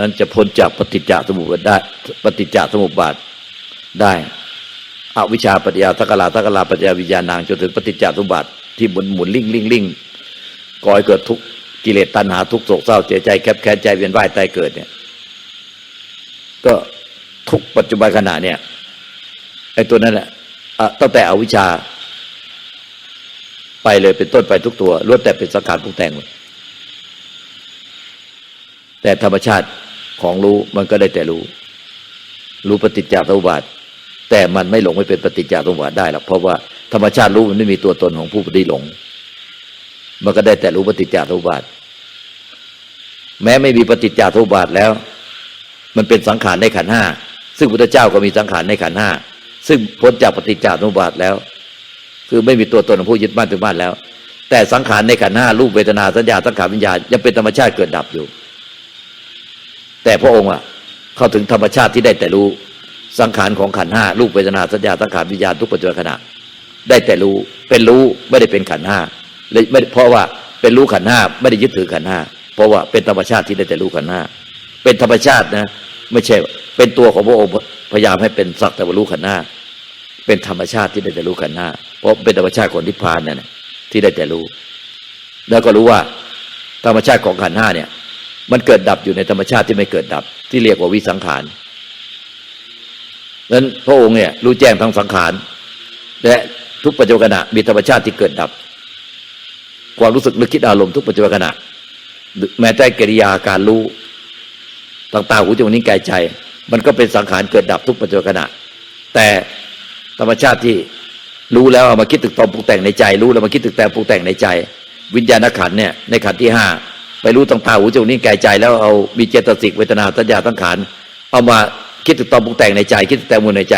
นั้นจะพ้นจากปฏิจจสมุปบาทได้ ปฏิจจสมุปบาทได้อวิชชาปัญญาทักลาทักลาปัญญาวิญญาณางจนถึงปฏิจจสมุปบาทที่หมุนหมุนลิ่งลิ่งลิ่งก่อให้เกิดทุกกิเลสตัณหาทุกโศกเศร้าเสียใจแคบแค้นใจเวียนว่ายตายเกิดเนี่ย ก็ทุกปัจจุบันขณะเนี่ยไอ้ตัวนั้นแหละอะตั้งแต่อวิชชา ไปเลยเป็นต้นไปทุกตัวล้วนแต่เป็นสังขารปรุงแต่งหมดแต่ธรรมชาติ ของรู้มันก็ได้แต่รู้ รู้ปฏิจจสมุปบาท แต่มันไม่หลงไม่เป็นปฏิจจสมุปบาทได้หรอกเพราะว่าธรรมชาติรู้มันไม่มีตัวตนของผู้ปฏิหลง มันก็ได้แต่รู้ปฏิจจสมุปบาท แม้ไม่มีปฏิจจสมุปบาทแล้ว มันเป็นสังขารในขันห้าซึ่งพุทธเจ้าก็มีสังขารในขันห้าซึ่งพ้นจากปฏิจจสมุปบาทแล้ว คือไม่มีตัวตนของผู้ยึดมั่นถือมั่นแล้ว แต่สังขารในขันห้ารูปเวทนาสัญญาสังขารวิญญาณยังเป็นธรรมชาติเกิดดับอยู่ แต่พระองค์อะเข้าถึงธรรมชาติที่ได้แต่รู้สังขารของขันห้ารูปเวทนาสัญญาสังขารวิญญาณทุกปัจจุบันขณะ ได้แต่รู้เป็นรู้ไม่ได้เป็นขันห้าเลยไม่เพราะว่าเป็นรู้ขันห้าไม่ได้ยึดถือขันห้าเพราะว่าเป็นธรรมชาติที่ได้แต่รู้ขันห้าเป็นธรรมชาตินะ ไม่ใช่เป็นตัวของพระองค์พยายามให้เป็นสักแต่ว่ารู้ขันห้าเป็นธรรมชาติที่ได้แต่รู้ขันห้าเพราะเป็นธรรมชาติของนิพพานเนี่ยที่ได้แต่รู้ แล้วก็รู้ว่าธรรมชาติของขันห้าเนี่ย มันเกิดดับอยู่ในธรรมชาติที่ไม่เกิดดับ ที่เรียกว่าวิสังขารนั้นพระองค์เนี่ยรู้แจ้งทั้งสังขารและทุกปัจจุบันะมีธรรมชาติที่เกิดดับ ความรู้สึกนึกคิดอารมณ์ทุกปัจจุบันะแม้แต่กิริยาการรู้ต่างๆหูจมูกนิ้วกายใจ มันก็เป็นสังขารเกิดดับทุกปัจจุบันแต่ธรรมชาติที่รู้แล้วเอามาคิดตึกตอมปรุงแต่งในใจ รู้แล้วมาคิดตึกแต่งปรุงแต่งในใจ วิญญาณขันเนี่ยในขันที่ห้า ไปรู้ต่างๆหูจมูกนิ้กายใจแล้วเอามีเจตสิกเวทนาสัญญาสังขารเอามาคิดตึกตอมปรุงแต่งในใจ คิดตึกแต่มูลในใจ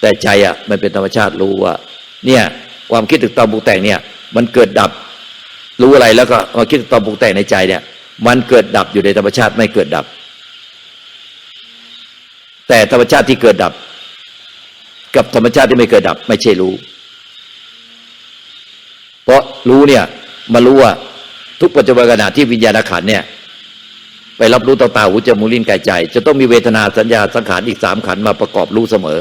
แต่ใจอะมันเป็นธรรมชาติรู้ว่า เนี่ยความคิดตึกตอมปรุงแต่งเนี่ย มันเกิดดับรู้อะไรแล้วก็มาคิดตึกตอมปรุงแต่งในใจเนี่ย มันเกิดดับอยู่ในธรรมชาติไม่เกิดดับ แต่ธรรมชาติที่เกิดดับ กับธรรมชาติที่ไม่เกิดดับ ไม่ใช่รู้ เพราะรู้เนี่ยมารู้ว่า ทุกปัจจุบันขณะที่วิญญาณขันเนี่ย ไปรับรู้ต่อตาหูจมูกลิ้นกายใจ จะต้องมีเวทนาสัญญาสังขารอีกสามขันมาประกอบรู้เสมอ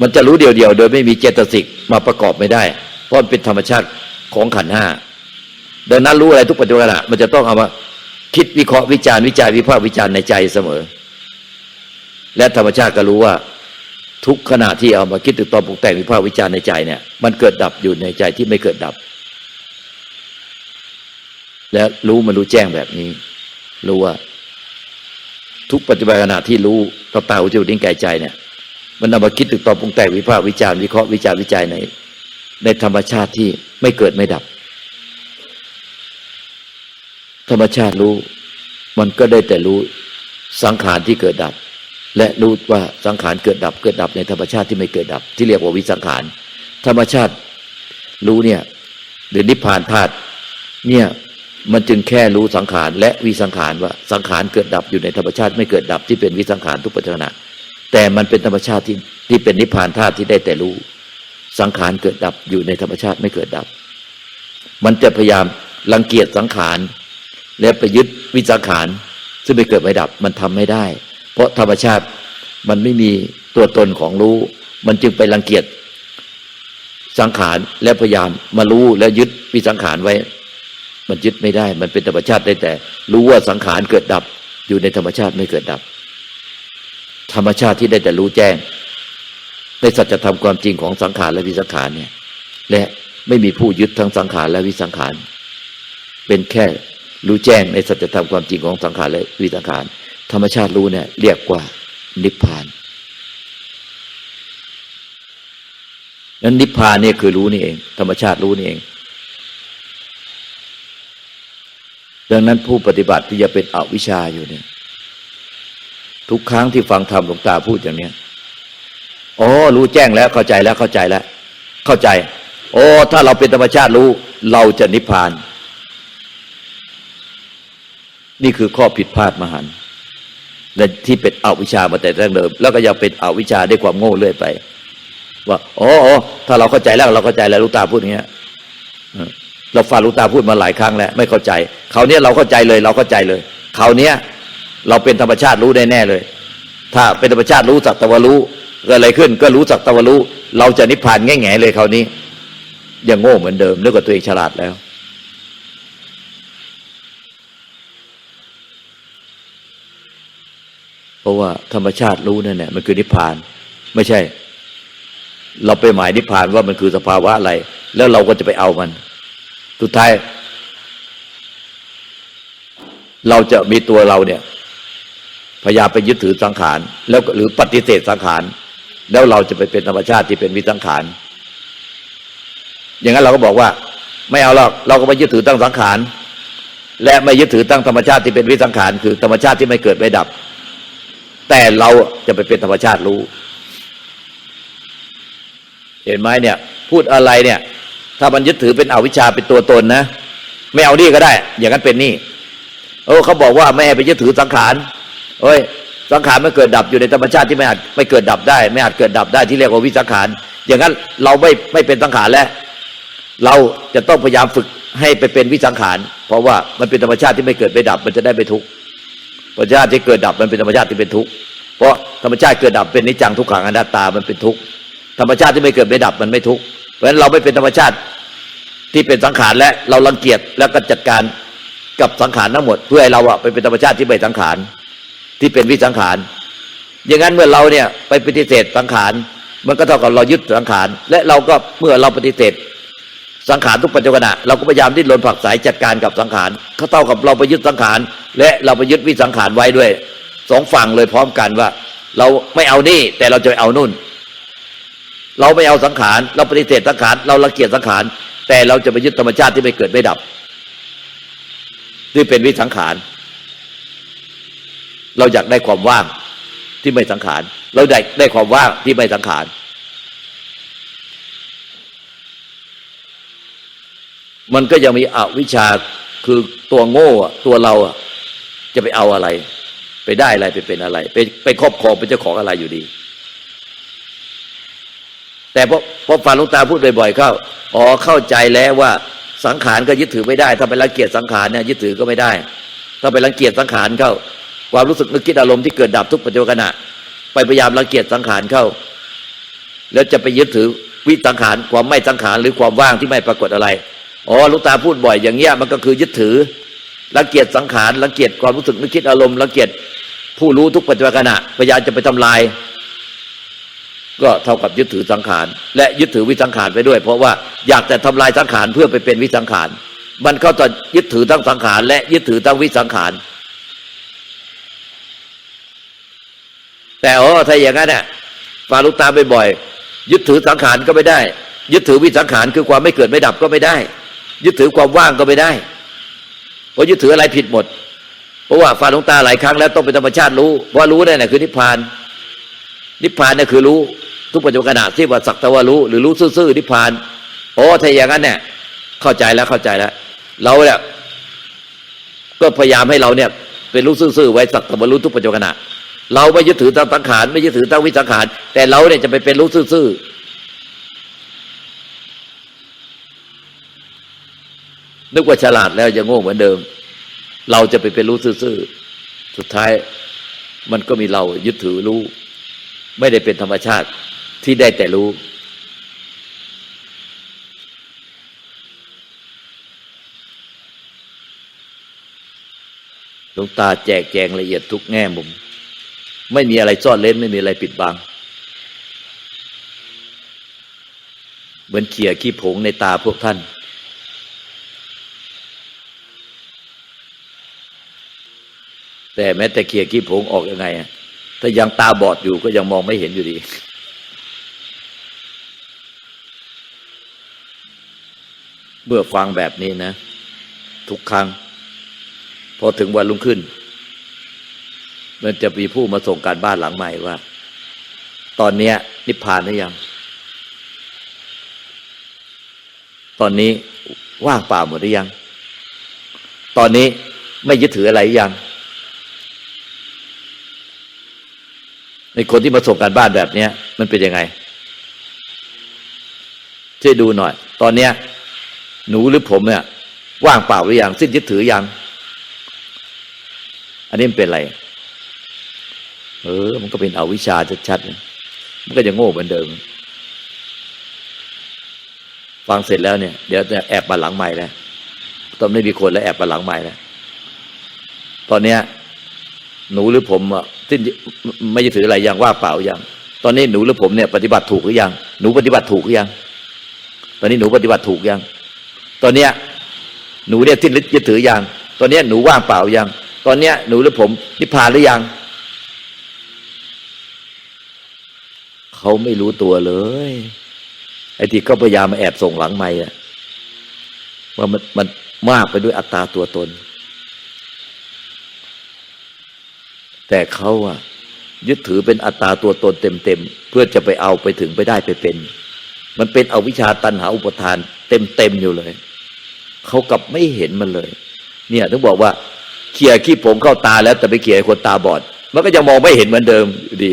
มันจะรู้เดียวๆโดยไม่มีเจตสิกมาประกอบไม่ได้ เพราะเป็นธรรมชาติของขันห้าดังนั้นรู้อะไรทุกปัจจุบันขณะมันจะต้องเอามาคิดวิเคราะห์วิจารณ์วิจัยวิพากษ์วิจารณ์ในใจเสมอ และธรรมชาติก็รู้ว่าทุกขณะที่เอามาคิดตึกตอปรุงแต่งวิพากษ์วิจารณ์ในใจเนี่ย มันเกิดดับอยู่ในใจที่ไม่เกิดดับ และรู้มันรู้แจ้งแบบนี้ รู้ว่า ทุกปัจจุบันขณะที่รู้ต่อตาหูจมูกลิ้นกายใจเนี่ย มันเอามาคิดตึกต่อปรุงแต่งวิพากษ์วิจารณ์วิเคราะห์วิจารณ์วิจัยใน ในธรรมชาติที่ไม่เกิดไม่ดับ ธรรมชาติรู้ มันก็ได้แต่รู้สังขารที่เกิดดับ และรู้ว่าสังขารเกิดดับเกิดดับในธรรมชาติที่ไม่เกิดดับ ที่เรียกว่าวิสังขาร ธรรมชาติรู้เนี่ยหรือนิพพานธาตุเนี่ย มันจึงแค่รู้สังขารและวิสังขารว่าสังขารเกิดดับอยู่ในธรรมชาติไม่เกิดดับที่เป็นวิสังขารทุกปัจจุบันแต่มันเป็นธรรมชาติที่ที่เป็นนิพพานธาตุที่ได้แต่รู้ สังขารเกิดดับอยู่ในธรรมชาติไม่เกิดดับ มันจะพยายามรังเกียจสังขาร และไปยึดวิสังขารซึ่งไม่เกิดไม่ดับมันทำไม่ได้ เพราะธรรมชาติมันไม่มีตัวตนของรู้ มันจึงไปรังเกียจสังขารและพยายามมารู้แล้วยึดวิสังขารไว้ มันยึดไม่ได้ มันเป็นธรรมชาติได้แต่ รู้ว่าสังขารเกิดดับ อยู่ในธรรมชาติไม่เกิดดับ ธรรมชาติที่ได้แต่รู้แจ้ง ในสัจธรรมความจริงของสังขารและวิสังขารเนี่ย และไม่มีผู้ยึดทั้งสังขารและวิสังขาร เป็นแค่รู้แจ้งในสัจธรรมความจริงของสังขารและวิสังขาร ธรรมชาติรู้เนี่ยเรียกว่านิพพานนั้นนิพพานเนี่ยคือรู้นี่เอง ธรรมชาติรู้นี่เอง ดังนั้นผู้ปฏิบัติที่จะเป็นอวิชชาอยู่เนี่ย ทุกครั้งที่ฟังธรรมหลวงตาพูดอย่างเนี้ยอ๋อรู้แจ้งแล้วเข้าใจแล้วเข้าใจแล้ว เข้าใจโอ้ถ้าเราเป็นธรรมชาติรู้เราจะนิพพาน นี่คือข้อผิดพลาดมหันต์และที่เป็นอวิชชามาแต่แรกเดิม แล้วก็ยังเป็นอวิชชาด้วยความโง่เรื่อยไป ว่าอ๋อถ้าเราเข้าใจแล้วเราเข้าใจแล้วลูกตาพูดอย่างเงี้ย เราฟังลูกตาพูดมาหลายครั้งแล้ว ไม่เข้าใจเขาวเนี้ยเราเข้าใจเลย เราเข้าใจเลยคราวเนี้ยเราเป็นธรรมชาติรู้ได้แน่เลย ถ้าเป็นธรรมชาติรู้สักตะวรู้เกิดอะไรขึ้น ก็รู้สักตะวรู้ เราจะนิพพานแง่ๆเลยคราวนี้ยังโง่เหมือนเดิมนึกว่าตัวเองฉลาดแล้วเพราะว่าธรรมชาติรู้นั่นแหละมันคือนิพพาน ไม่ใช่ เราไปหมายนิพพานว่ามันคือสภาวะอะไร แล้วเราก็จะไปเอามัน สุดท้าย เราจะมีตัวเราเนี่ย พยายามไปยึดถือสังขาร แล้วหรือปฏิเสธสังขาร แล้วเราจะไปเป็นธรรมชาติที่เป็นวิสังขาร อย่างนั้นเราก็บอกว่า ไม่เอาหรอกเราก็ไม่ยึดถือตั้งสังขาร และไม่ยึดถือตั้งธรรมชาติที่เป็นวิสังขาร คือธรรมชาติที่ไม่เกิดไม่ดับ แต่เราจะไปเป็นธรรมชาติรู้ เห็นไหมเนี่ย พูดอะไรเนี่ย ถ้ามันยึดถือเป็นอวิชชาเป็นตัวตนนะ ไม่เอานี่ก็ได้ อย่างนั้นเป็นนี่โอ้เขาบอกว่าไม่ให้ไปยึดถือสังขารเอ้ย สังขารไม่เกิดดับอยู่ในธรรมชาติที่ไม่อาจไม่เกิดดับได้ ไม่อาจเกิดดับได้ที่เรียกว่าวิสังขาร อย่างนั้นเราไม่ไม่เป็นสังขารแล้ว เราจะต้องพยายามฝึกให้ไปเป็นวิสังขาร เพราะว่ามันเป็นธรรมชาติที่ไม่เกิดไม่ดับ มันจะได้ไม่ทุกข์ธรรมชาติที่เกิดดับมันเป็นธรรมชาติที่เป็นทุกข์ เพราะธรรมชาติเกิดดับเป็นนิจจังทุกขังอนัตตา มันเป็นทุกข์ ธรรมชาติที่ไม่เกิดไม่ดับมันไม่ทุกข์ เพราะฉะนั้นเราไม่เป็นธรรมชาติที่เป็นสังขารและเรารังเกียจแล้วก็จัดการกับสังขารทั้งหมด เพื่อให้เราอะไปเป็นธรรมชาติที่ไม่สังขารที่เป็นวิสังขารอย่างนั้นเมื่อเราเนี่ยไปปฏิเสธสังขารมันก็เท่ากับเรายึดสังขารและเราก็เมื่อเราปฏิเสธสังขารทุกปัจจุบันเราก็พยายามดิ้นรนผักไสจัดการกับสังขารเขาเท่ากับเราไปยึดสังขารและเราไปยึดวิสังขารไว้ด้วยสองฝั่งเลยพร้อมกันว่า เราไม่เอานี่แต่เราจะเอานู่น เราไม่เอาสังขาร เราปฏิเสธสังขารเราละเกียดสังขาร แต่เราจะไปยึดธรรมชาติที่ไม่เกิดไม่ดับที่เป็นวิสังขาร เราอยากได้ความว่างที่ไม่สังขาร เราได้ได้ความว่างที่ไม่สังขาร มันก็ยังมีอวิชชาคือตัวโง่ตัวเราจะไปเอาอะไร ไปได้อะไรไปเป็นอะไร ไปไปครอบครองเป็นเจ้าของอะไรอยู่ดี แต่พอพอฟังลุงตาพูดบ่อยๆเข้าอ๋อเข้าใจแล้วว่าสังขารก็ยึดถือไม่ได้ ถ้าไปรังเกียจสังขารเนี่ยยึดถือก็ไม่ได้ ถ้าไปรังเกียจสังขารเข้า ความรู้สึกนึกคิดอารมณ์ที่เกิดดับทุกปัจจุบันขณะไปพยายามรังเกียจสังขารเข้า แล้วจะไปยึดถือวิสังขารความไม่สังขารหรือความว่างที่ไม่ปรากฏอะไรอ๋อลุงตาพูดบ่อยอย่างเงี้ยมันก็คือยึดถือรังเกียจสังขารรังเกียจความรู้สึกนึกคิดอารมณ์รังเกียจผู้รู้ทุกปัจจุบันขณะพยายามจะไปทำลาย ก็เท่ากับยึดถือสังขาร และยึดถือวิสังขารไปด้วย เพราะว่าอยากแต่ทำลายสังขารเพื่อไปเป็นวิสังขาร มันก็จะยึดถือทั้งสังขาร และยึดถือทั้งวิสังขาร แต่โอ้ถ้าอย่างนั้นเนี่ยฟาลุกตาบ่อยๆยึดถือสังขารก็ไม่ได้ ยึดถือวิสังขารคือความไม่เกิดไม่ดับก็ไม่ได้ ยึดถือความว่างก็ไม่ได้เพราะยึดถืออะไรผิดหมด เพราะว่าฟาลุกตาหลายครั้งแล้วต้องเป็นธรรมชาติรู้ว่ารู้นั่นแหละคือนิพพาน นิพพานเนี่ยคือรู้ ทุกปัจจุบันขณะที่ว่าสักแตว่ารู้หรือรู้ซื่อๆนิพพาน โอ้ถ้าอย่างนั้นเนี่ยเข้าใจแล้วเข้าใจแล้ว เราเนี่ยก็พยายามให้เราเนี่ย เป็นรู้ซื่อๆไว้สักแตว่ารู้ทุกปัจจุบันขณะเราไม่ยึดถือตั้งสังขารไม่ยึดถือตั้งวิสังขารแต่เราเนี่ยจะไปเป็นรู้ซื่อๆนึกว่าฉลาดแล้วจะโง่เหมือนเดิม เราจะไปเป็นรู้ซื่อๆสุดท้ายมันก็มีเรายึดถือรู้ ไม่ได้เป็นธรรมชาติ ที่ได้แต่รู้ หลวงตาแจกแจงละเอียดทุกแง่มุม ไม่มีอะไรซ่อนเล้นไม่มีอะไรปิดบัง เหมือนเขี่ยขี้ผงในตาพวกท่านแต่แม้แต่เขี่ยขี้ผงออกยังไงถ้ายังตาบอดอยู่ก็ยังมองไม่เห็นอยู่ดี เมื่อฟังแบบนี้นะ ทุกครั้ง พอถึงวันรุ่งขึ้น มันจะมีผู้มาส่งการบ้านหลังใหม่ว่า ตอนนี้นิพพานหรือยัง ตอนนี้ว่างเปล่าหมดหรือยัง ตอนนี้ไม่ยึดถืออะไรหรือยังในคนที่มาส่งการบ้านแบบเนี้ย มันเป็นยังไงช่วยดูหน่อย ตอนเนี้ย หนูหรือผมเนี่ย ว่างเปล่าหรือยังสิ้นยึดถือยัง อันนี้มันเป็นอะไร เออ มันก็เป็นอวิชชาชัดๆมันก็จะโง่เหมือนเดิม ฟังเสร็จแล้วเนี่ย เดี๋ยวจะแอบมาหลังใหม่แล้วตอนไม่มีคนแล้วแอบมาหลังใหม่แล้วตอนเนี้ย หนูหรือผมอะที่ไม่จะถืออะไรย่างว่าเปล่าย่างตอนนี้หนูหรือผมเนี่ยปฏิบัติถูกหรือยัง หนูปฏิบัติถูกหรือยัง ตอนนี้หนูปฏิบัติถูกยัง ตอนเนี้ยหนูเนี่ยที่ยึดถือยังตอนเนี้ยหนูว่างเปล่ายัง ตอนเนี้ยหนูหรือผมนิพพานหรือยัง เขาไม่รู้ตัวเลย ไอ้ที่ก็พยายามมาแอบส่งหลังไม่อะว่ามันมันมากไปด้วยอัตตาตัวตน แต่เขาอะยึดถือเป็นอัตตาตัวตนเต็มๆเพื่อจะไปเอาไปถึงไปได้ไปเป็น มันเป็นอวิชชาตันหาอุปทานเต็มๆอยู่เลย เขากลับไม่เห็นมันเลย เนี่ยถึงบอกว่าเขี่ยขี้ผงเข้าตาแล้วแต่ไปเขี่ยคนตาบอด มันก็ยังมองไม่เห็นเหมือนเดิมอยู่ดี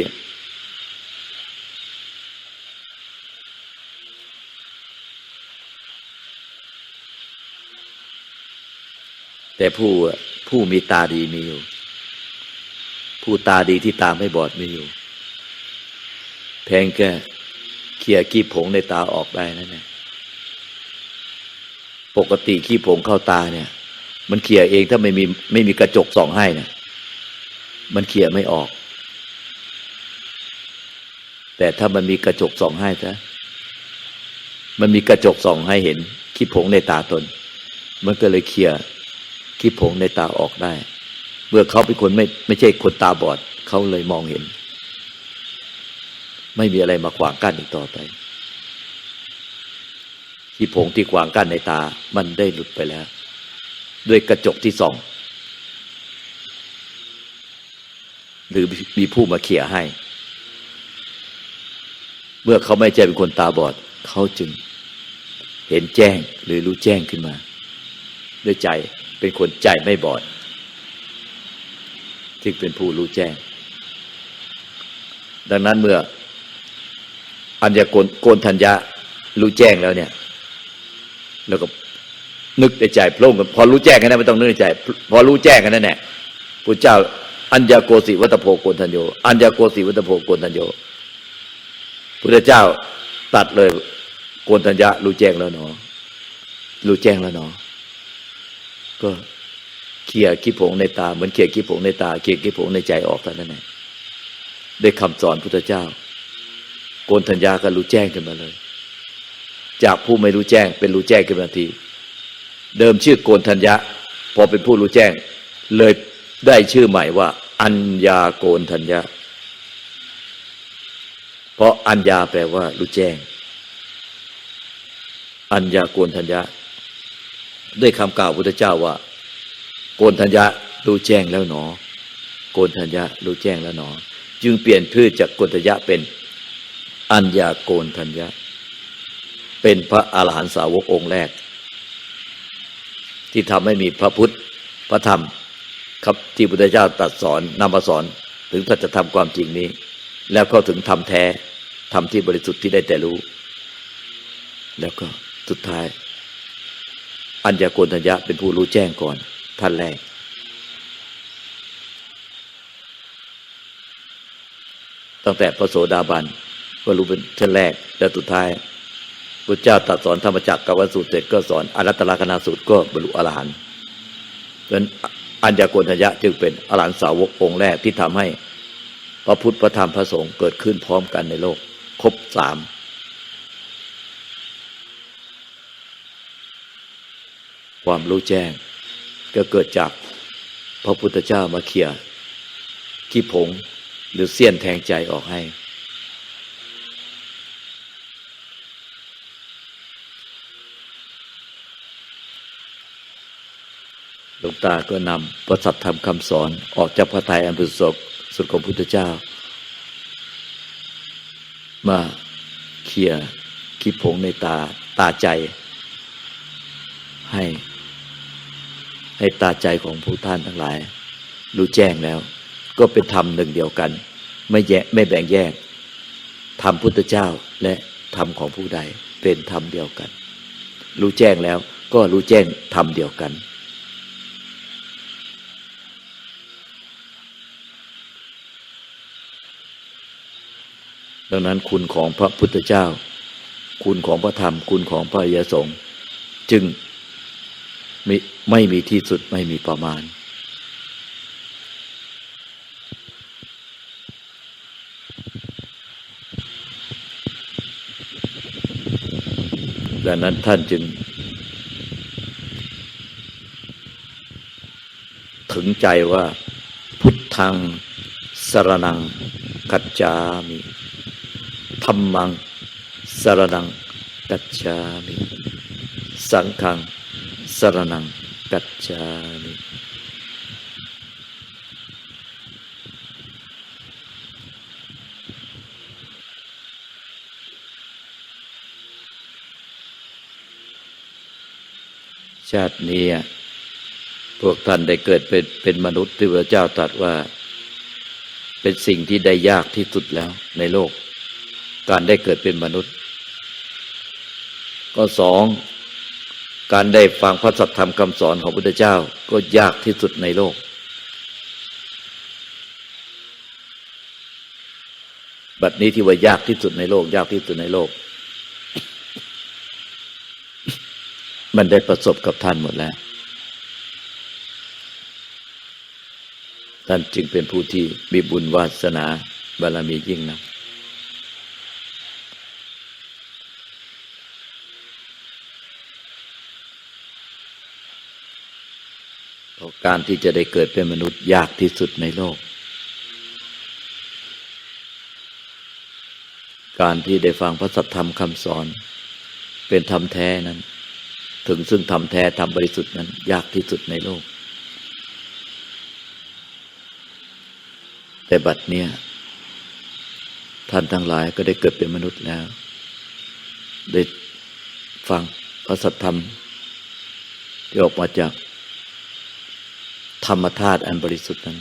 แต่ผู้ผู้มีตาดีมีอยู่ ผู้ตาดีที่ตาไม่บอดมีอยู่ แพงแค่ เขี่ยขี้ผงในตาออกได้นั่นแหละปกติขี้ผงเข้าตาเนี่ย มันเขี่ยเองถ้าไม่มีไม่มีกระจกส่องให้เนี่ยมันเขี่ยไม่ออก แต่ถ้ามันมีกระจกส่องให้ซะมันมีกระจกส่องให้เห็นขี้ผงในตาตน มันก็เลยเขี่ยขี้ผงในตาออกได้ เมื่อเขาเป็นคนไม่ไม่ใช่คนตาบอดเขาเลยมองเห็น ไม่มีอะไรมาขวางกั้นอีกต่อไปขี้ผงที่ขวางกั้นในตามันได้หลุดไปแล้ว ด้วยกระจกที่ส่อง หรือมีผู้มาเขี่ยให้ เมื่อเขาไม่ใช่เป็นคนตาบอด เขาจึงเห็นแจ้งหรือรู้แจ้งขึ้นมา ด้วยใจเป็นคนใจไม่บอดจึงเป็นผู้รู้แจ้ง ดังนั้นเมื่อ อัญญโกนโกนทัญญะรู้แจ้งแล้วเนี่ย แล้วก็นึกในใจโพล่งกันพอรู้แจ้งกันนั้นไม่ต้องนึกในใจ พอรู้แจ้งกันนั่นแหละพระเจ้า อัญญโกสิวัตโพโกนทัญโยอัญญโกสิวัตโพโกนทัญโยพุทธเจ้าตัดเลยโกนทัญญะรู้แจ้งแล้วเนาะรู้แจ้งแล้วเนาะก็เขี่ยขี้ผงในตาเหมือนเขี่ยขี้ผงในตาเขี่ยขี้ผงในใจออกเท่านั้นเองด้วยคำสอนพุทธเจ้า โกนทัญญาก็รู้แจ้งขึ้นมาเลย จากผู้ไม่รู้แจ้ง เป็นรู้แจ้งขึ้นมาที เดิมชื่อโกนทัญญะพอเป็นผู้รู้แจ้ง เลยได้ชื่อใหม่ว่า อัญญาโกนทัญญะเพราะอัญญาแปลว่ารู้แจ้ง อัญญาโกนทัญญะด้วยคำกล่าวพุทธเจ้าว่า โกนทัญญะรู้แจ้งแล้วหนอ โกนทัญญะรู้แจ้งแล้วหนอ จึงเปลี่ยนพืชจากโกนทัญญะเป็น อัญญาโกนทัญญะ เป็นพระอาหารหันตสาวกองค์แรก ที่ทำให้มีพระพุทธพระธรรม ครับที่พุทธเจ้าตรัสสอนนำมาสอนถึงถ้าจะทำความจริงนี้ แล้วก็ถึงทำแท้ทำที่บริสุทธิ์ที่ได้แต่รู้ แล้วก็สุดท้าย อัญญาโกณทัญญะเป็นผู้รู้แจ้งก่อนท่านแรกตั้งแต่พระโสดาบัน ก็รู้เป็นท่านแรกและสุดท้ายพระเจ้าตรัสสอนธรรมจักรกับวสูตรเสร็จก็สอนอรัตตลกนาสูตรก็บรรลุอรหันต์เพราะนั้นอัญญาโกณทัญญะจึงเป็นอรหันตสาวกองค์แรกที่ทำให้ พระพุทธพระธรรมพระสงฆ์เกิดขึ้นพร้อมกันในโลก ครบสามความรู้แจ้ง ก็เกิดจากพระพุทธเจ้ามาเขี่ยขี้ผงหรือเสี้ยนแทงใจออกให้ หลวงตาก็นำพระสัทธรรมคำสอนออกจากพระทัยอันบริสุทธิ์สุดของพุทธเจ้า มาเคลียร์ขี้ผงในตาตาใจ ให้ ให้ตาใจของผู้ท่านทั้งหลาย รู้แจ้งแล้ว ก็เป็นธรรมหนึ่งเดียวกัน ไม่แยกไม่แบ่งแยกธรรมพุทธเจ้าและธรรมของผู้ใดเป็นธรรมเดียวกัน รู้แจ้งแล้วก็รู้แจ้งธรรมเดียวกัน ดังนั้นคุณของพระพุทธเจ้า คุณของพระธรรม คุณของพระยสงฆ์จึงไม่ไม่มีที่สุดไม่มีประมาณ ดังนั้นท่านจึง ถึงใจว่า พุทธังสรนังกัจจามิ ธรรมัง สารนัง กัจจามิ สังฆัง สารนัง กัจจามิชาตินี้พวกท่านได้เกิดเป็นเป็นมนุษย์ที่พระเจ้าตรัสว่า เป็นสิ่งที่ได้ยากที่สุดแล้วในโลก การได้เกิดเป็นมนุษย์ ก็สองการได้ฟังพระสัทธรรมคำสอนของพระพุทธเจ้าก็ยากที่สุดในโลก บัดนี้ที่ว่ายากที่สุดในโลก ยากที่สุดในโลก มันได้ประสบกับท่านหมดแล้ว ท่านจึงเป็นผู้ที่มีบุญวาสนาบารมียิ่งนะ เพราะการที่จะได้เกิดเป็นมนุษย์ยากที่สุดในโลก การที่ได้ฟังพระสัทธรรมคำสอน เป็นธรรมแท้นั้น ถึงซึ่งธรรมแท้ธรรมบริสุทธิ์นั้น ยากที่สุดในโลก แต่บัดเนี้ยท่านทั้งหลายก็ได้เกิดเป็นมนุษย์แล้ว ได้ฟังพระสัทธรรมที่ออกมาจาก ธรรมธาตุอันบริสุทธิ์นั้น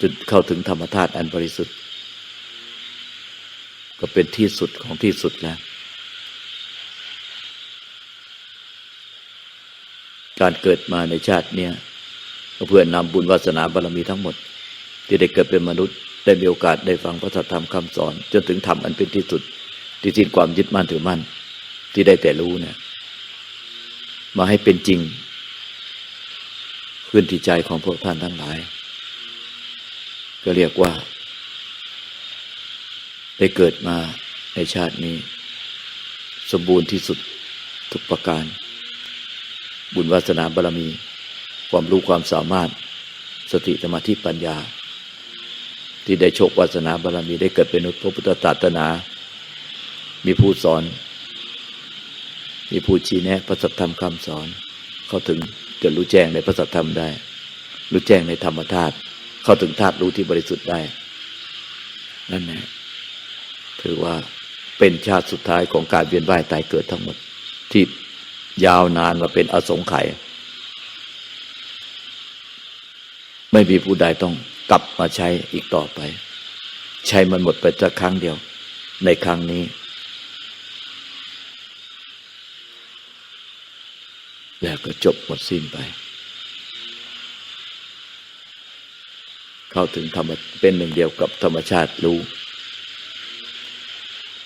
จนเข้าถึงธรรมธาตุอันบริสุทธิ์ ก็เป็นที่สุดของที่สุดแล้ว การเกิดมาในชาติเนี้ยเพื่อนำบุญวาสนาบารมีทั้งหมด ที่ได้เกิดเป็นมนุษย์ได้มีโอกาสได้ฟังพระธรรมคำสอน จนถึงธรรมอันเป็นที่สุด ที่สิ้นความยึดมั่นถือมั่น ที่ได้แต่รู้เนี่ยมาให้เป็นจริง ขึ้นที่ใจของพวกท่านทั้งหลาย ก็เรียกว่า ได้เกิดมาในชาตินี้ สมบูรณ์ที่สุดทุกประการ บุญวาสนาบารมี ความรู้ความสามารถสติสมาธิปัญญา ที่ได้โชควาสนาบารมีได้เกิดเป็นพระพุทธศาสนา มีผู้สอน มีผู้ชี้แนะพระสัทธรรมคำสอนเข้าถึง จะรู้แจ้งในพระสัทธรรมได้ รู้แจ้งในธรรมธาตุเข้าถึงธาตุรู้ที่บริสุทธิ์ได้ นั่นแหละถือว่าเป็นชาติสุดท้ายของการเวียนว่ายตายเกิดทั้งหมด ที่ยาวนานมาเป็นอสงไขยไม่มีผู้ใดต้องกลับมาใช้อีกต่อไป ใช้มันหมดไปจะครั้งเดียว ในครั้งนี้ แล้วก็จบหมดสิ้นไป เข้าถึงธรรมเป็นหนึ่งเดียวกับธรรมชาติรู้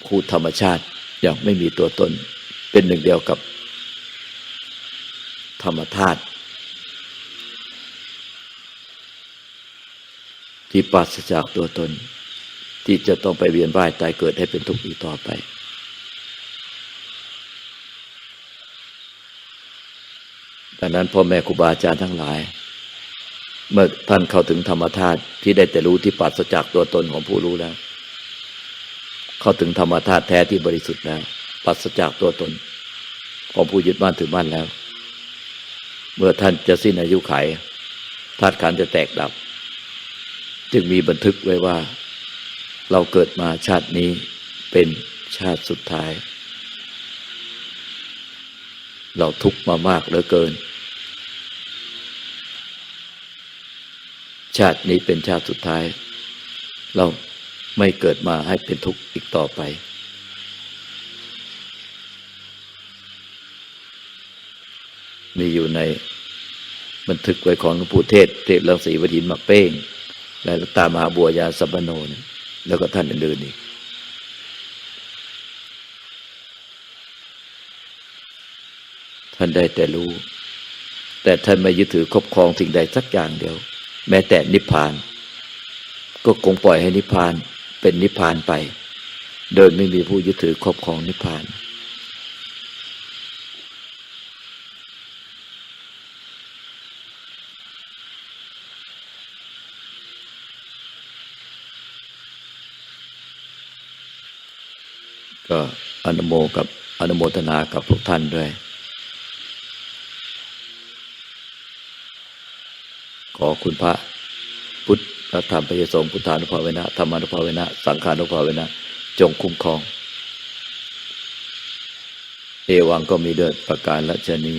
คู่ธรรมชาติอย่างไม่มีตัวตน เป็นหนึ่งเดียวกับ ธรรมธาตุที่ปราศจากตัวตน ที่จะต้องไปเวียนว่ายตายเกิดให้เป็นทุกข์อีกต่อไป ดังนั้นพ่อแม่ครูบาอาจารย์ทั้งหลาย เมื่อท่านเข้าถึงธรรมธาตุที่ได้แต่รู้ที่ปราศจากตัวตนของผู้รู้แล้ว เข้าถึงธรรมธาตุแท้ที่บริสุทธิ์แล้วปราศจากตัวตน ของผู้ยึดมั่นถือมั่นแล้ว เมื่อท่านจะสิ้นอายุไขธาตุขันจะแตกดับ จึงมีบันทึกไว้ว่า เราเกิดมาชาตินี้เป็นชาติสุดท้าย เราทุกข์มามากเหลือเกิน ชาตินี้เป็นชาติสุดท้าย เราไม่เกิดมาให้เป็นทุกข์อีกต่อไป มีอยู่ในบันทึกไว้ของหลวงปู่เทศ เทพรังสีวดินมาเป้ง และหลวตามหาบัวยาสัมปโนเนี่ยแล้วก็ท่านอื่นๆอีก ท่านได้แต่รู้ แต่ท่านไม่ยึดถือครอบครองสิ่งใดสักอย่างเดียว แม้แต่นิพพาน ก็คงปล่อยให้นิพพานเป็นนิพพานไป โดยไม่มีผู้ยึดถือครอบครองนิพพานก็อนุโมกับอนุโมทนากับทุกท่านด้วย ขอคุณพระพุทธธรรมพระสงฆ์พุทธานุภาเวนะธรรมานุภาเวนะ สังขานุภาเวนะ จงคุ้มครอง เอวังก็มีเดือดประการละชนี